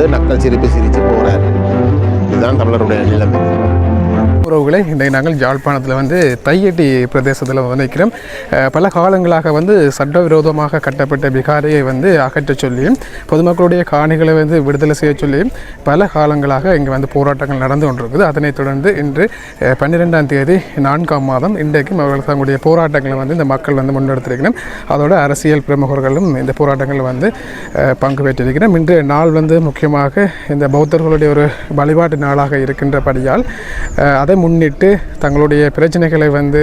வந்து நக்கல் சிரிப்பு சிரித்து போகிறார் இதுதான் தமிழருடைய நிலைமை. உறவுகளை இன்றைக்கு நாங்கள் ஜாழ்ப்பாணத்தில் வந்து தையட்டி பிரதேசத்தில் வந்து நிற்கிறோம் பல காலங்களாக வந்து சட்டவிரோதமாக கட்டப்பட்ட பிகாரியை வந்து அகற்றச் சொல்லியும் பொதுமக்களுடைய காணிகளை வந்து விடுதலை செய்ய சொல்லியும் பல காலங்களாக இங்கே வந்து போராட்டங்கள் நடந்து கொண்டிருக்குது. அதனைத் தொடர்ந்து இன்று பன்னிரெண்டாம் தேதி நான்காம் மாதம் இன்றைக்கும் அவர்கள் தங்களுடைய போராட்டங்களை வந்து இந்த மக்கள் வந்து முன்னெடுத்திருக்கணும் அதோட அரசியல் பிரமுகர்களும் இந்த போராட்டங்களில் வந்து பங்கு பெற்றிருக்கிறோம். இன்று நாள் வந்து முக்கியமாக இந்த பௌத்தர்களுடைய ஒரு வழிபாட்டு நாளாக இருக்கின்றபடியால் அதை முன்னிட்டு தங்களுடைய பிரச்சனைகளை வந்து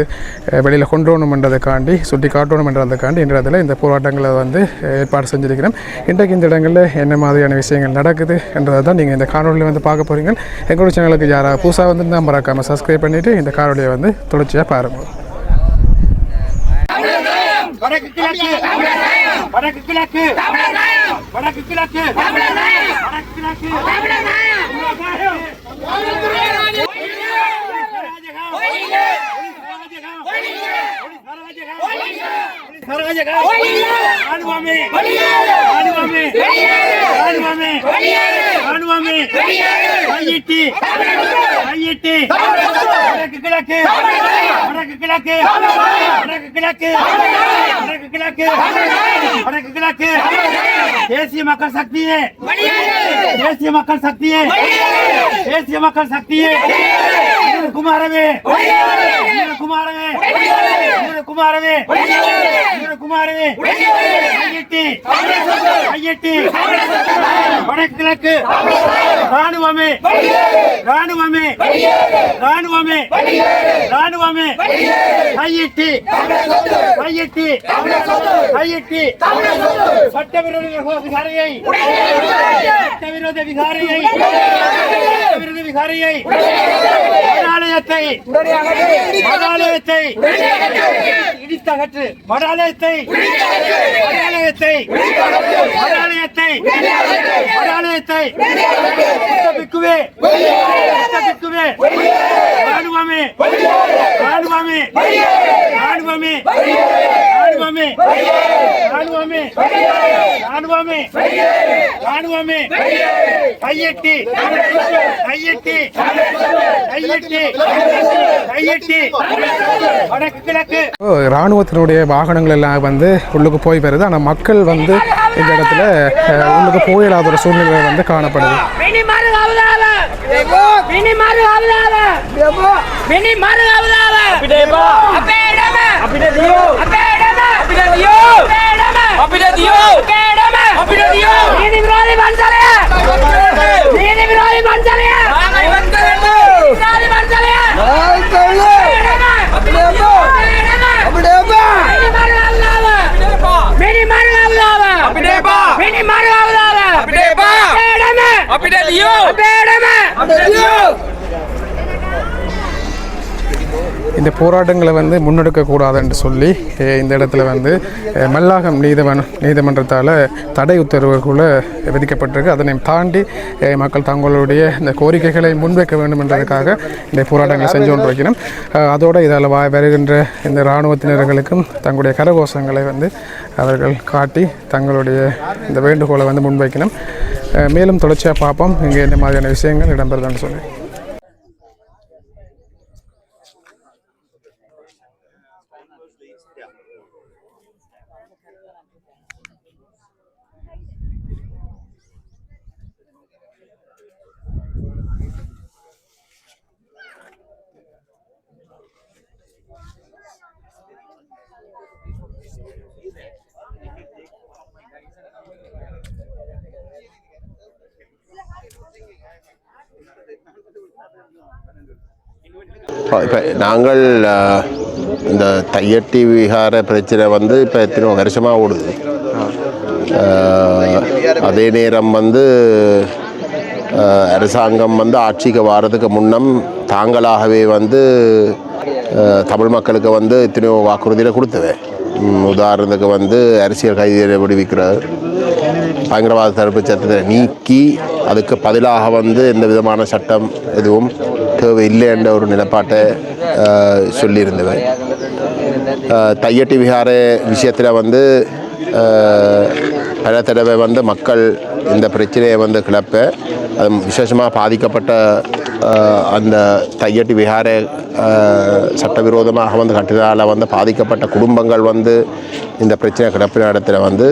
வெளியில் கொண்டு வரணுமென்றதுக்காண்டி சுட்டி காட்டணுமென்றதுக்காண்டி என்ற இடத்துல இந்த போராட்டங்களை வந்து ஏற்பாடு செஞ்சிருக்கிறோம் இன்றைக்கு இந்த இடங்களில் என்ன மாதிரியான விஷயங்கள் நடக்குது என்றதை தான் நீங்கள் இந்த காணொலியில் வந்து பார்க்க போகிறீங்க எங்களோட சேனலுக்கு யாராவது புதுசாக வந்து மறக்காமல் சப்ஸ்கிரைப் பண்ணிவிட்டு இந்த காணொலியை வந்து தொடர்ச்சியாக பாருங்கள் வடக்கு கிழக்கு வடக்கு கிழக்கு வடக்கு கிழக்கு வடக்கு கிழக்கு ராணுவமே ராணுவமே ராணுவமே ராணுவமே கையிட்டு கையிட்டு வடக்கு கிழக்கு வடக்கு கிழக்கு வடக்கு கிழக்கு வடக்கு கிழக்கு வடக்கு கிழக்கு தேசிய மக்கள் சக்தியே! தேசிய மக்கள் சக்தியே தேசிய மக்கள் சக்தியே! குமாரவே குமாரவே குமாரவே குமாரவே கையெட்டி. கையெட்டி. வடக்கு கிழக்கு ராணுவமே. ராணுவமே. ராணுவமே. ராணுவமே. கையிட்டு. கையிட்டு. கையிட்டு. சட்டவிரோத விகாரியை. சட்டவிரோத விகாரியை. சட்டவிரோத விகாரியை. மடாலயத்தை மடாலயத்தை இடித்தகற்று மடாலயத்தை மடாலயத்தை மடாலயத்தை மடாலயத்தை. பிக்குவே பிக்குவே ராணுவமே. ராணுவமே. ராணுவமே. ராணுவமே ராணுவமே ராணுவமே ராணுவமே கையெட்டி. கையெட்டி. கையெட்டி. கையெட்டி. வடக்கு கிழக்கு இராணுவத்தினுடைய வாகனங்கள் எல்லாம் வந்து உள்ளுக்கு போய் வருது. ஆனால் மக்கள் வந்து இந்த இடத்துல உள்ளுக்கு போயிடாத ஒரு சூழ்நிலை வந்து காணப்படுது. Up it at you! Up it at you! இந்த போராட்டங்களை வந்து முன்னெடுக்கக்கூடாது என்று சொல்லி இந்த இடத்துல வந்து மல்லாகம் நீதவன் நீதிமன்றத்தால் தடை உத்தரவுக்குள்ள விதிக்கப்பட்டிருக்கு. அதனை தாண்டி மக்கள் தங்களுடைய இந்த கோரிக்கைகளை முன்வைக்க வேண்டும் என்றதுக்காக இந்த போராட்டங்களை செஞ்சு கொண்டு வைக்கணும் அதோடு இதால் வா வருகின்ற இந்த இராணுவத்தினர்களுக்கும் தங்களுடைய கரகோஷங்களை வந்து அவர்கள் காட்டி தங்களுடைய இந்த வேண்டுகோளை வந்து முன்வைக்கணும். மேலும் தொடர்ச்சியாக பார்ப்போம். இங்கே இந்த மாதிரியான விஷயங்கள் இடம்பெறுதுன்னு சொல்லி. இப்போ நாங்கள் இந்த தையட்டி விகார பிரச்சனை வந்து இப்போ எத்தனை வருஷமாக ஓடுது. அதே நேரம் வந்து அரசாங்கம் வந்து ஆட்சிக்கு வாரதுக்கு முன்னம் தாங்களாகவே வந்து தமிழ் மக்களுக்கு வந்து இத்தனையோ வாக்குறுதியில் கொடுத்தது. உதாரணத்துக்கு வந்து அரசியல் கைதிகளை விடுவிக்கிறார் பயங்கரவாத தடுப்பு சட்டத்தை நீக்கி அதுக்கு பதிலாக வந்து எந்த விதமான சட்டம் எதுவும் தேவையில்லை என்ற ஒரு நிலைப்பாட்டை சொல்லியிருந்தவர். தையட்டி விஹார விஷயத்தில் வந்து பல தடவை வந்து மக்கள் இந்த பிரச்சனையை வந்து கிளப்ப அது விசேஷமாக பாதிக்கப்பட்ட அந்த தையட்டி விஹார சட்டவிரோதமாக வந்து கட்டினால் வந்து பாதிக்கப்பட்ட குடும்பங்கள் வந்து இந்த பிரச்சனை கிளப்பின இடத்துல வந்து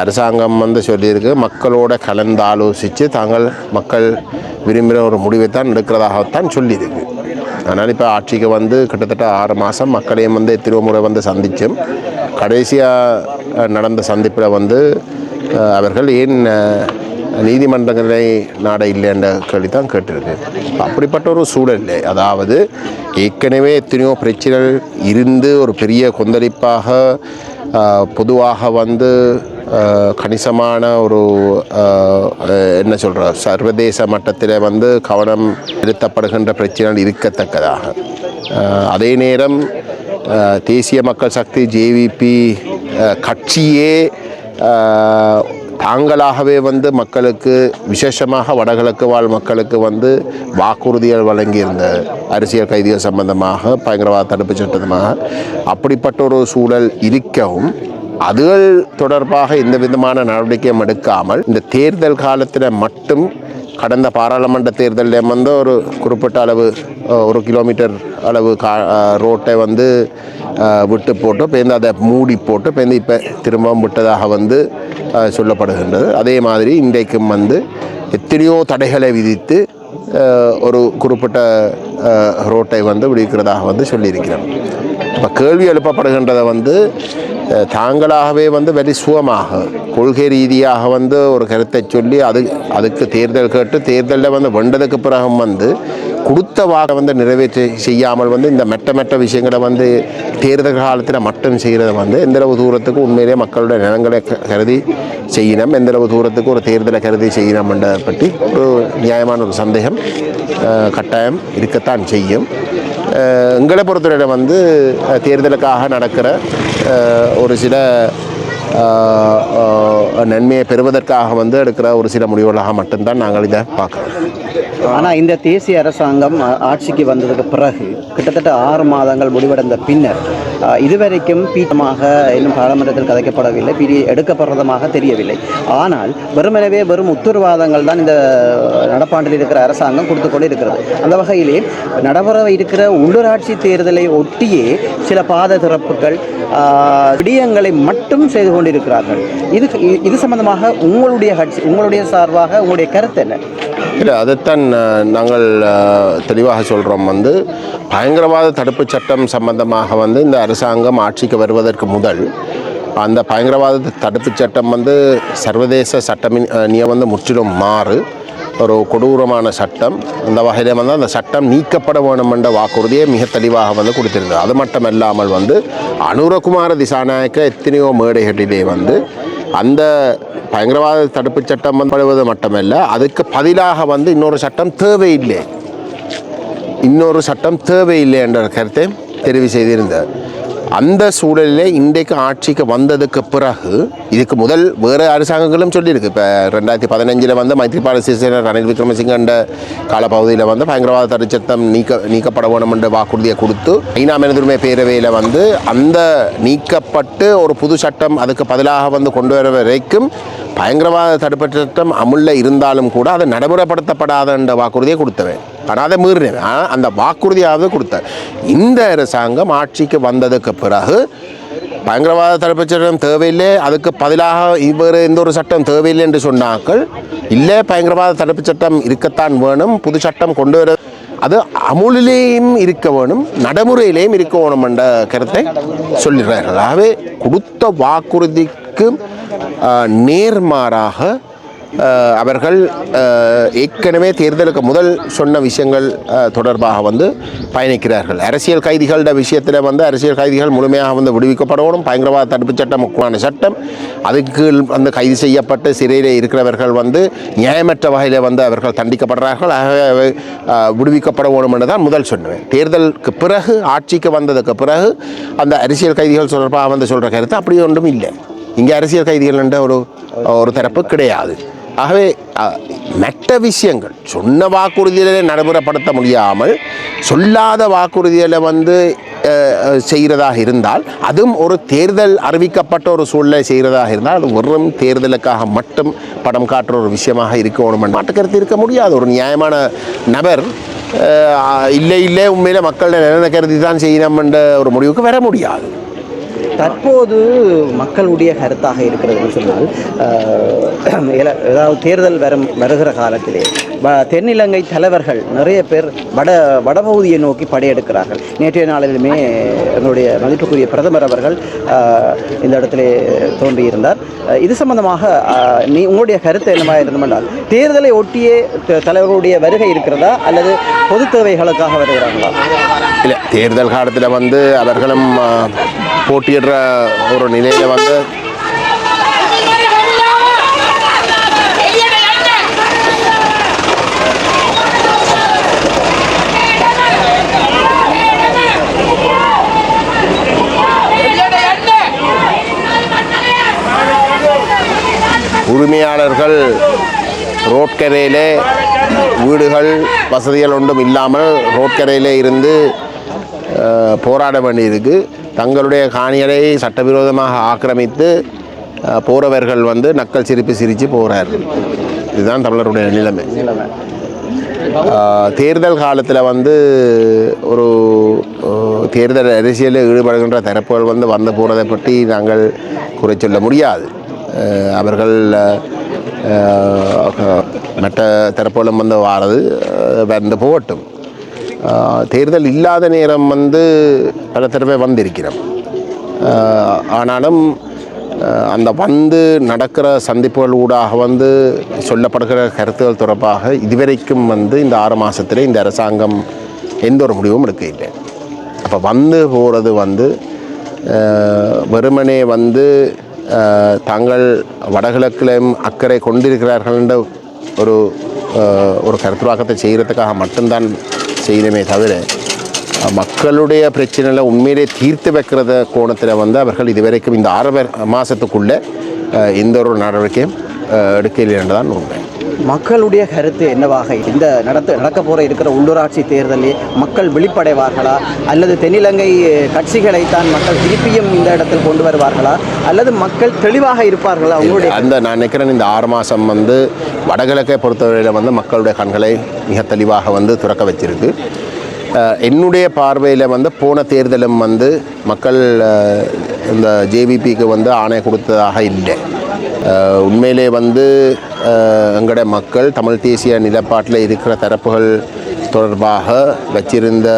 அரசாங்கம் வந்து சொல்லியிருக்கு மக்களோட கலந்து ஆலோசித்து தாங்கள் மக்கள் விரும்புகிற ஒரு முடிவை தான் எடுக்கிறதாகத்தான் சொல்லியிருக்கு. ஆனால் இப்போ ஆட்சிக்கு வந்து கிட்டத்தட்ட ஆறு மாதம் மக்களையும் வந்து திருவமுறை வந்து சந்தித்தும் கடைசியாக நடந்த சந்திப்பில் வந்து அவர்கள் ஏன் நீதிமன்றங்களை நாட இல்லை என்ற கேள்வி தான் கேட்டிருக்கு. அப்படிப்பட்ட ஒரு சூழல் அதாவது ஏற்கனவே எத்தனையோ பிரச்சனைகள் இருந்து ஒரு பெரிய கொந்தளிப்பாக பொதுவாக வந்து கணிசமான ஒரு என்ன சொல்கிற சர்வதேச மட்டத்தில் வந்து கவனம் செலுத்தப்படுகின்ற பிரச்சனைகள் இருக்கத்தக்கதாக. அதே நேரம் தேசிய மக்கள் சக்தி ஜேவிபி கட்சியே தாங்களாகவே வந்து மக்களுக்கு விசேஷமாக வடகிழக்கு வாழ் மக்களுக்கு வந்து வாக்குறுதிகள் வழங்கியிருந்த அரசியல் கைதிகள் சம்பந்தமாக பயங்கரவாத தடுப்பு சட்டமாக அப்படிப்பட்ட ஒரு சூழல் இருக்கவும் அதுகள் தொடர்பாக எந்த விதமான நடவடிக்கையும் எடுக்காமல் இந்த தேர்தல் காலத்தில் மட்டும் கடந்த பாராளுமன்ற தேர்தலில் வந்து ஒரு குறிப்பிட்ட அளவு ஒரு கிலோமீட்டர் அளவு கா ரோட்டை வந்து விட்டு போட்டு பேருந்து அதை மூடி போட்டு பேருந்து இப்போ திரும்பவும் விட்டதாக வந்து சொல்லப்படுகின்றது. அதே மாதிரி இன்றைக்கும் வந்து எத்தனையோ தடைகளை விதித்து ஒரு குறிப்பிட்ட ரோட்டை வந்து விடுவிக்கிறதாக வந்து சொல்லியிருக்கிறோம் இப்போ கேள்வி எழுப்பப்படுகின்றதை வந்து தாங்களாகவே வந்து வெரி சுகமாக கொள்கை ரீதியாக வந்து ஒரு கருத்தை சொல்லி அது அதுக்கு தேர்தல் கேட்டு தேர்தலில் வந்து வென்றதுக்கு பிறகும் வந்து கொடுத்த வாக்கை வந்து நிறைவேற்றி செய்யாமல் வந்து இந்த மெட்ட மெட்ட விஷயங்களை வந்து தேர்தல் காலத்தில் மட்டும் செய்கிறத வந்து எந்தளவு தூரத்துக்கு உண்மையிலே மக்களுடைய நிலங்களை க- கருதி செய்யணும் எந்தளவு தூரத்துக்கு ஒரு தேர்தலை கருதி செய்யணும்ன்றதை பற்றி ஒரு நியாயமான ஒரு சந்தேகம் கட்டாயம் இருக்கத்தான் செய்யும். எங்களை பொறுத்தவரையில் வந்து தேர்தலுக்காக நடக்கிற ஒரு சில நன்மையை பெறுவதற்காக வந்து எடுக்கிற ஒரு சில முடிவுகளாக மட்டும்தான் நாங்கள் இதை பார்க்குறோம். ஆனால் இந்த தேசிய அரசாங்கம் ஆட்சிக்கு வந்ததுக்கு பிறகு கிட்டத்தட்ட ஆறு மாதங்கள் முடிவடைந்த பின்னர் இதுவரைக்கும் பீட்டமாக இன்னும் பாராளுமன்றத்தில் கதைக்கப்படவில்லை. பிடி எடுக்கப்படுறதமாக தெரியவில்லை. ஆனால் வெறுமனவே வெறும் உத்தரவாதங்கள் தான் இந்த நடப்பாண்டில் இருக்கிற அரசாங்கம் கொடுத்து கொண்டு இருக்கிறது அந்த வகையிலே நடைபெற இருக்கிற உள்ளூராட்சி தேர்தலை ஒட்டியே சில பாத திறப்புகள் விடயங்களை மட்டும் செய்து கொண்டிருக்கிறார்கள். இது இது சம்பந்தமாக உங்களுடைய கட்சி உங்களுடைய சார்பாக உங்களுடைய கருத்து என்ன? இல்லை அதைத்தான் நாங்கள் தெளிவாக சொல்கிறோம் வந்து பயங்கரவாத தடுப்பு சட்டம் சம்பந்தமாக வந்து இந்த அரசாங்கம் ஆட்சிக்கு வருவதற்கு முதல் அந்த பயங்கரவாத தடுப்புச் சட்டம் வந்து சர்வதேச சட்டமின் அஹ், வந்து முற்றிலும் மாறு. ஒரு கொடூரமான சட்டம். அந்த வகையில் வந்து அந்த சட்டம் நீக்கப்பட வேணும் என்ற வாக்குறுதியை மிக தெளிவாக வந்து கொடுத்திருந்தது அது மட்டும் இல்லாமல் வந்து அனுரகுமார திசாநாயக்க எத்தனையோ மேடைகளிலே வந்து அந்த பயங்கரவாத தடுப்புச் சட்டம் வந்து மட்டுமல்ல அதுக்கு பதிலாக வந்து இன்னொரு சட்டம் தேவையில்லை. இன்னொரு சட்டம் தேவையில்லை என்ற கருத்தை தெரிவு செய்திருந்தார். அந்த சூழலிலே இன்றைக்கு ஆட்சிக்கு வந்ததுக்கு பிறகு இதுக்கு முதல் வேறு அரசாங்கங்களும் சொல்லியிருக்கு. இப்போ ரெண்டாயிரத்தி பதினஞ்சில் வந்து மைத்ரிபால சிறிசேன ரணில் விக்ரமசிங்கன்ற காலப்பகுதியில் வந்து பயங்கரவாத தடுச்சத்தம் நீக்க நீக்கப்பட வேணும் என்ற வாக்குறுதியை கொடுத்து ஐநா மனிதுரிமை பேரவையில் வந்து அந்த நீக்கப்பட்டு ஒரு புது சட்டம் அதுக்கு பதிலாக வந்து கொண்டு வர வரைக்கும் பயங்கரவாத தடுப்பு சட்டம் அமுல்ல இருந்தாலும் கூட அதை நடைமுறைப்படுத்தப்படாத என்ற வாக்குறுதியை கொடுத்தவன் ஆனால் அதை மீறினேன் ஆனால் அந்த வாக்குறுதியாவது கொடுத்தேன் இந்த அரசாங்கம் ஆட்சிக்கு வந்ததுக்கு பிறகு பயங்கரவாத தடுப்பு சட்டம் தேவையில்லை. அதுக்கு பதிலாக இவர் எந்த ஒரு சட்டம் தேவையில்லை என்று சொன்னாக்கள் இல்லை பயங்கரவாத தடுப்பு சட்டம் இருக்கத்தான் வேணும். புது சட்டம் கொண்டு வர அது அமுலிலேயும் இருக்க வேணும். நடைமுறையிலேயும் இருக்க வேணும் என்ற கருத்தை சொல்லிடுறார்கள் ஆகவே கொடுத்த வாக்குறுதிக்கு ஆஹ், நேர்மாறாக அவர்கள் ஏற்கனவே தேர்தலுக்கு முதல் சொன்ன விஷயங்கள் தொடர்பாக வந்து பயணிக்கிறார்கள். அரசியல் கைதிகளோட விஷயத்தில் வந்து அரசியல் கைதிகள் முழுமையாக வந்து விடுவிக்கப்படணும். பயங்கரவாத தடுப்புச் சட்டம் முக்கியமான சட்டம். அதுக்கு வந்து கைது செய்யப்பட்டு சிறையில் இருக்கிறவர்கள் வந்து நியாயமற்ற வகையில் வந்து அவர்கள் தண்டிக்கப்படுறார்கள். ஆகவே அவை, விடுவிக்கப்பட வேணும் என்று தான் முதல் சொன்னேன். தேர்தலுக்கு பிறகு ஆட்சிக்கு வந்ததுக்கு பிறகு அந்த அரசியல் கைதிகள் தொடர்பாக வந்து சொல்கிற கருத்து அப்படி ஒன்றும் இல்லை. இங்கே அரசியல் கைதிகள் என்ற ஒரு ஒரு தரப்பு கிடையாது. ஆகவே மற்ற விஷயங்கள் சொன்ன வாக்குறுதிகளை நடைமுறைப்படுத்த முடியாமல் சொல்லாத வாக்குறுதிகளை வந்து செய்கிறதாக இருந்தால் அதுவும் ஒரு தேர்தல் அறிவிக்கப்பட்ட ஒரு சூழ்நிலை செய்கிறதாக இருந்தால் அது வெறும் தேர்தலுக்காக மட்டும் படம் காட்டுற ஒரு விஷயமாக இருக்கணும் மாட்டுக்கருத்து இருக்க முடியாது. ஒரு நியாயமான நபர் இல்லை இல்லை உண்மையில் மக்களோட நலனை கருதி தான் செய்யணும் என்ற ஒரு முடிவுக்கு வர முடியாது. தற்போது மக்களுடைய கருத்தாக இருக்கிறதுன்னு சொன்னால் ஏதாவது தேர்தல் வரும் வருகிற காலத்திலே வ- தென்னிலங்கை தலைவர்கள் நிறைய பேர் வட வடபகுதியை நோக்கி படையெடுக்கிறார்கள். நேற்றைய நாளிலுமே எங்களுடைய மதிப்புக்குரிய பிரதமர் அவர்கள் இந்த இடத்துல தோன்றியிருந்தார். இது சம்பந்தமாக நீ உங்களுடைய கருத்து என்னவாக இருந்தமென்றால் தேர்தலை ஒட்டியே தலைவர்களுடைய வருகை இருக்கிறதா அல்லது பொது தேவைகளுக்காக வருகிறார்களா? இல்லை தேர்தல் காலத்தில் வந்து அவர்களும் போட்டியிடுற ஒரு நிலையில் வந்து உரிமையாளர்கள் ரோட்கரையிலே வீடுகள் வசதிகள் ஒன்றும் இல்லாமல் ரோட்கரையிலே இருந்து போராட வேண்டியிருக்கு. தங்களுடைய காணிகளை சட்டவிரோதமாக ஆக்கிரமித்து போகிறவர்கள் போறவர்கள் வந்து நக்கல் சிரிப்பு சிரித்து போகிறார்கள் இதுதான் தமிழருடைய நிலைமை. தேர்தல் காலத்தில் வந்து ஒரு தேர்தல் அரசியலில் ஈடுபடுகின்ற தரப்புகள் வந்து வந்து போகிறதை பற்றி நாங்கள் குறை சொல்ல முடியாது. அவர்கள் மற்ற தரப்புகளும் வந்து வாரது வந்து போகட்டும். தேர்தல் இல்லாத நேரம் வந்து பல தடவை வந்திருக்கிறோம். ஆனாலும் அந்த வந்து நடக்கிற சந்திப்புகள் ஊடாக வந்து சொல்லப்படுகிற கருத்துகள் தொடர்பாக இதுவரைக்கும் வந்து இந்த ஆறு மாதத்தில் இந்த அரசாங்கம் எந்த ஒரு முடிவும் எடுக்க இல்லை அப்போ வந்து போகிறது வந்து வெறுமனே வந்து தாங்கள் வடகிழக்கிலும் அக்கறை கொண்டிருக்கிறார்கள் என்ற ஒரு ஒரு கருத்துவாக்கத்தை செய்கிறதுக்காக மட்டும்தான் செய்யணுமே தவிர மக்களுடைய பிரச்சனைகளை உண்மையிலே தீர்த்து வைக்கிறத கோணத்தில் வந்து அவர்கள் இதுவரைக்கும் இந்த ஆறு மாதத்துக்குள்ளே எந்த ஒரு நடவடிக்கையும் எடுக்க எடுக்கவில்லை என்றுதான் உண்மை. மக்களுடைய கருத்து என்னவாக இந்த நடத்த நடக்க போற இருக்கிற உள்ளூராட்சி தேர்தலில் மக்கள் விழிப்படைவார்களா அல்லது தென்னிலங்கை கட்சிகளை தான் மக்கள் திருப்பியும் இந்த இடத்தில் கொண்டு வருவார்களா? அல்லது மக்கள் தெளிவாக இருப்பார்களா? உங்களுடைய அந்த நான் நினைக்கிறேன் இந்த ஆறு மாதம் வந்து வடகிழக்கை பொறுத்தவரையில் வந்து மக்களுடைய கண்களை மிக தெளிவாக வந்து துறக்க வச்சிருக்கு. என்னுடைய பார்வையில் வந்து போன தேர்தலும் வந்து மக்கள் இந்த ஜேவிபிக்கு வந்து ஆணை கொடுத்ததாக இல்லை. உண்மையிலே வந்து அஹ், எங்களோட மக்கள் தமிழ் தேசிய நிலப்பாட்டில் இருக்கிற தரப்புகள் தொடர்பாக வச்சிருந்த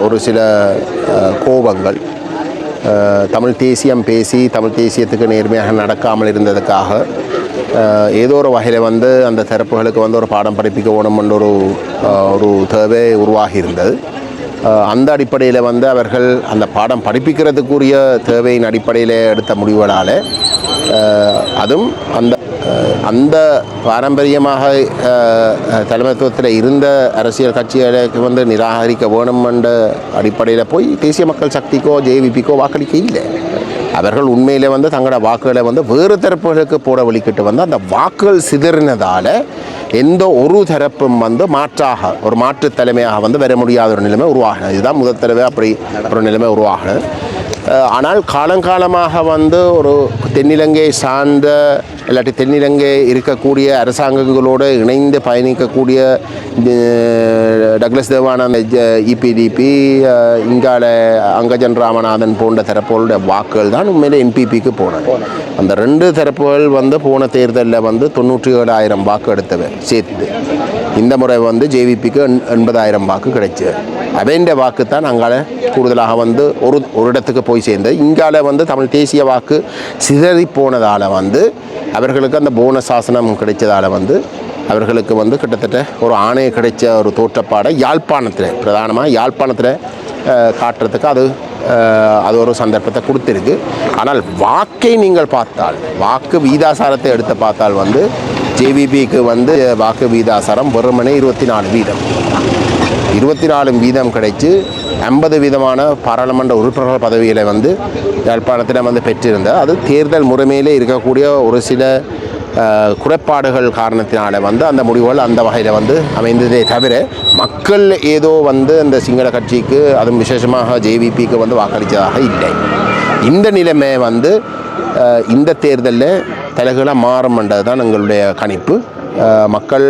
ஒரு சில கோபங்கள் தமிழ் தேசியம் பேசி தமிழ் தேசியத்துக்கு நேர்மையாக நடக்காமல் இருந்ததுக்காக ஏதோ ஒரு வகையில் வந்து அந்த தரப்புகளுக்கு வந்து ஒரு பாடம் படிப்பிக்க வேணும்ன்ற ஒரு ஒரு தேவை உருவாகி இருந்தது அந்த அடிப்படையில் வந்து அவர்கள் அந்த பாடம் படிப்பிக்கிறதுக்குரிய தேவையின் அடிப்படையில் எடுத்த முடிவுகளால் அதுவும் அந்த அந்த பாரம்பரியமாக தலைமைத்துவத்தில் இருந்த அரசியல் கட்சிகளுக்கு வந்து நிராகரிக்க வேணும் என்ற அடிப்படையில் போய் தேசிய மக்கள் சக்திக்கோ ஜேவிபிக்கோ வாக்களிக்க இல்லை அவர்கள் உண்மையிலே வந்து தங்களோட வாக்குகளை வந்து வேறு தரப்புகளுக்கு போட வழிக்கிட்டு வந்து அந்த வாக்குகள் சிதறினதால் எந்த ஒரு தரப்பும் வந்து மாற்றாக ஒரு மாற்று தலைமையாக வந்து வர முடியாத ஒரு நிலைமை உருவாகினது இதுதான் முதல் தடவை அப்படி ஒரு நிலைமை உருவாகினது ஆனால் காலங்காலமாக வந்து ஒரு தென்னிலங்கை சார்ந்த இல்லாட்டி தென்னிலங்கை இருக்கக்கூடிய அரசாங்கங்களோடு இணைந்து பயணிக்கக்கூடிய டக்ளஸ் தேவானந்த் இபிடிபி இங்கால அங்கஜன் ராமநாதன் போன்ற தரப்புகளுடைய வாக்குகள் தான் உண்மையிலே என்பிபிக்கு போனது. அந்த ரெண்டு தரப்புகள் வந்து போன தேர்தலில் வந்து தொண்ணூற்றி ஏழாயிரம் வாக்கு எடுத்தவை சேர்த்து. இந்த முறை வந்து ஜேவிபிக்கு எண்பதாயிரம் வாக்கு கிடைச்சது அவைண்ட வாக்கு தான் அங்கால கூடுதலாக வந்து ஒரு ஒரு இடத்துக்கு போய் சேர்ந்தது. இங்கால வந்து தமிழ் தேசிய வாக்கு சிதறி போனதால் வந்து அவர்களுக்கு அந்த போனஸ் சாசனம் கிடைச்சதால் வந்து அவர்களுக்கு வந்து கிட்டத்தட்ட ஒரு ஆணையம் கிடைச்ச ஒரு தோற்றப்பாடை யாழ்ப்பாணத்தில் பிரதானமாக யாழ்ப்பாணத்தில் காட்டுறதுக்கு அது அது ஒரு சந்தர்ப்பத்தை கொடுத்துருக்கு. ஆனால் வாக்கை நீங்கள் பார்த்தால் வாக்கு வீதாசாரத்தை எடுத்து பார்த்தால் வந்து ஜேவிபிக்கு வந்து வாக்கு வீதாசாரம் வெறுமனே இருபத்தி நாலு வீதம். இருபத்தி நாலு வீதம் கிடைச்சு ஐம்பது வீதமான பாராளுமன்ற உறுப்பினர்கள் பதவிகளை வந்து யாழ்ப்பாணத்தில் வந்து பெற்றிருந்தார். அது தேர்தல் முறைமையிலே இருக்கக்கூடிய ஒரு சில குறைபாடுகள் காரணத்தினால வந்து அந்த முடிவுகள் அந்த வகையில் வந்து அமைந்ததே தவிர மக்கள் ஏதோ வந்து அந்த சிங்கள கட்சிக்கு அதுவும் விசேஷமாக ஜேவிபிக்கு வந்து வாக்களித்ததாக இல்லை. இந்த நிலைமை வந்து இந்த தேர்தலில் தலைகளாக மாறும்ன்றது தான் எங்களுடைய கணிப்பு. மக்கள்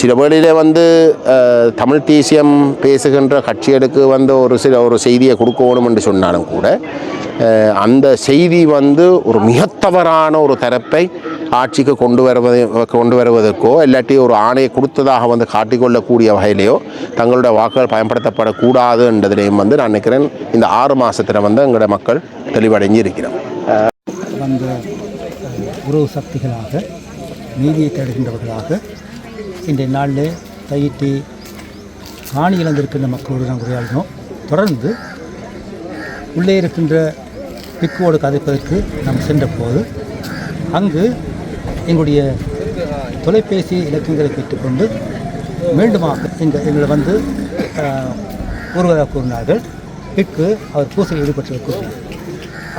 சில வேளையில் வந்து தமிழ் தேசியம் பேசுகின்ற கட்சிகளுக்கு வந்து ஒரு சில ஒரு செய்தியை கொடுக்கணும் என்று சொன்னாலும் கூட அந்த செய்தி வந்து ஒரு மிக தவறான ஒரு தரப்பை ஆட்சிக்கு கொண்டு வருவதை கொண்டு வருவதற்கோ இல்லாட்டி ஒரு ஆணையை கொடுத்ததாக வந்து காட்டிக்கொள்ளக்கூடிய வகையிலேயோ தங்களுடைய வாக்குகள் பயன்படுத்தப்படக்கூடாது என்றதிலையும் வந்து நான் நினைக்கிறேன் இந்த ஆறு மாதத்தில் வந்து எங்களுடைய மக்கள் தெளிவடைஞ்சு இருக்கிறோம் உறவு சக்திகளாக நீதியை தேடுகின்றவர்களாக இன்றைய நாளில் தயிட்டி காணி இழந்திருக்கின்ற மக்களோடு நாம் உரையாடினோம். தொடர்ந்து உள்ளே இருக்கின்ற பிக்குவோடு கதைப்பதற்கு நாம் சென்றபோது அங்கு எங்களுடைய தொலைபேசி இலக்கங்களை பெற்றுக்கொண்டு மீண்டுமாக எங்கள் எங்களை வந்து கூறுவதாக கூறினார்கள். பிக்கு அவர் பூசையில் ஈடுபட்டதாக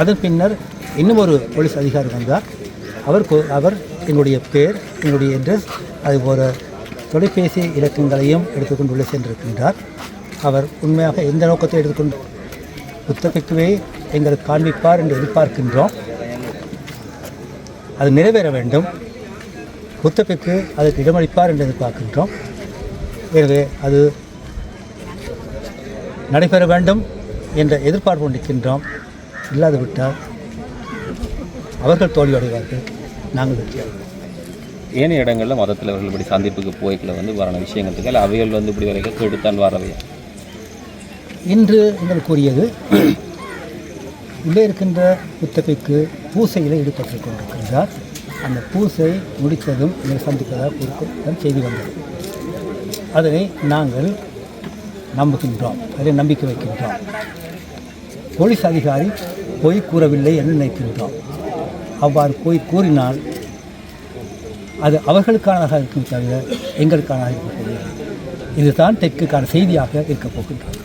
அதன் பின்னர் இன்னும் ஒரு போலீஸ் அதிகாரி வந்தார். அவர் அவர் எங்களுடைய பேர் எங்களுடைய அட்ரஸ் அதுபோல தொலைபேசி இலக்கங்களையும் எடுத்துக்கொண்டு உள்ளே சென்றிருக்கின்றார். அவர் உண்மையாக எந்த நோக்கத்தை எடுத்துக்கொண்டு புத்தகத்துவே எங்களுக்கு காண்பிப்பார் என்று எதிர்பார்க்கின்றோம். அது நிறைவேற வேண்டும். புத்தகத்துக்கு அதற்கு இடமளிப்பார் என்று எதிர்பார்க்கின்றோம். எனவே அது நடைபெற வேண்டும் என்ற எதிர்பார்ப்பு கொண்டிருக்கின்றோம் இல்லாது விட்டால் அவர்கள் தோல்வியடைவார்கள். நாங்கள் வெற்றி அடைவோம். ஏனைய இடங்களில் மதத்தில் அவர்கள் இப்படி சந்திப்புக்கு போய்க்கல வந்து வரான விஷயங்களுக்கு இல்லை அவைகள் வந்து இப்படி வரைக்கும் கெடுத்தான் வரவையா இன்று நீங்கள் கூறியது உள்ளே இருக்கின்ற புத்தகைக்கு பூசையில் ஈடுபட்டு கொண்டிருக்கின்றார். அந்த பூசை முடித்ததும் நீங்கள் சந்திப்பதாக குறிப்பிட்ட செய்தி வந்தது. அதனை நாங்கள் நம்புகின்றோம் அதை நம்பிக்கை வைக்கின்றோம். போலீஸ் அதிகாரி பொய் கூறவில்லை என்று நினைக்கின்றோம். அவ்வாறு போய் கூறினால் அது அவர்களுக்கானதாக இருக்கும் தவிர எங்களுக்கானதாக இருக்கக்கூடிய இதுதான் தெற்குக்கான செய்தியாக இருக்கப் போகின்றது.